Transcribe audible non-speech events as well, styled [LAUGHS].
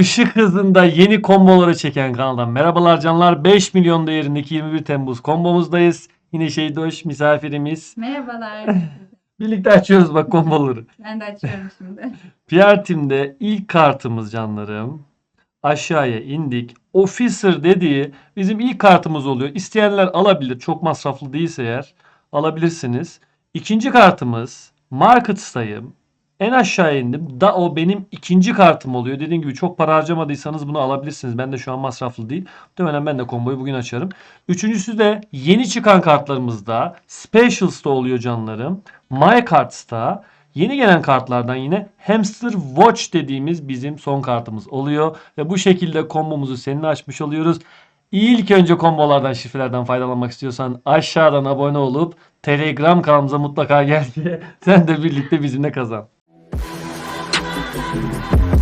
Işık hızında yeni komboları çeken kanaldan merhabalar canlar. 5 milyon değerindeki 21 Temmuz kombomuzdayız. Yine Şeydoş misafirimiz. Merhabalar. [LAUGHS] Birlikte açıyoruz bak komboları. ben de açıyorum şimdi. [LAUGHS] PR Team'de ilk kartımız canlarım. Aşağıya indik. Officer dediği bizim ilk kartımız oluyor. İsteyenler alabilir. Çok masraflı değilse eğer alabilirsiniz. İkinci kartımız Markets'tayım. En aşağıya indim. Da o benim ikinci kartım oluyor. Dediğim gibi çok para harcamadıysanız bunu alabilirsiniz. Ben de şu an masraflı değil. Muhtemelen ben de komboyu bugün açarım. Üçüncüsü de yeni çıkan kartlarımızda Specials'ta oluyor canlarım. My Cards'ta Yeni gelen kartlardan yine Hamster Watch dediğimiz bizim son kartımız oluyor. Ve bu şekilde kombomuzu seninle açmış oluyoruz. İlk önce kombolardan, şifrelerden faydalanmak istiyorsan aşağıdan abone olup Telegram kanalımıza mutlaka gel ki [LAUGHS] sen de birlikte bizimle kazan. Bye.